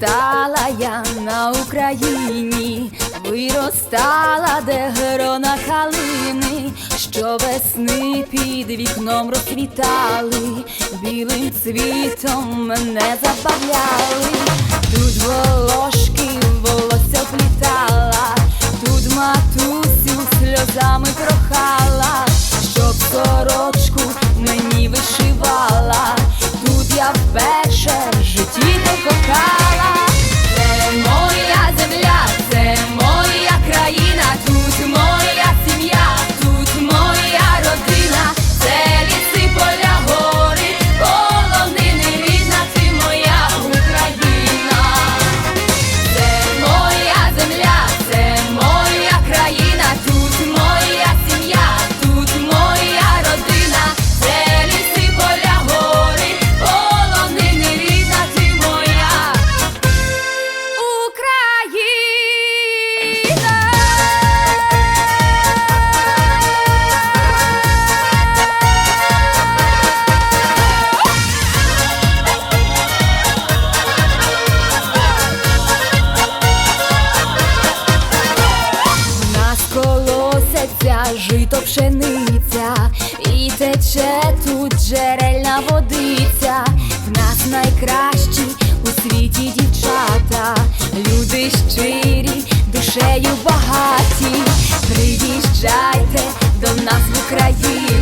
Виростала я на Україні, виростала, де грона калини, що весни під вікном розквітали, білим цвітом мене забавляли, тут волошки пшениця, і тече тут джерельна водиця. В нас найкращі у світі дівчата, люди щирі, душею багаті. Приїжджайте до нас в Україну,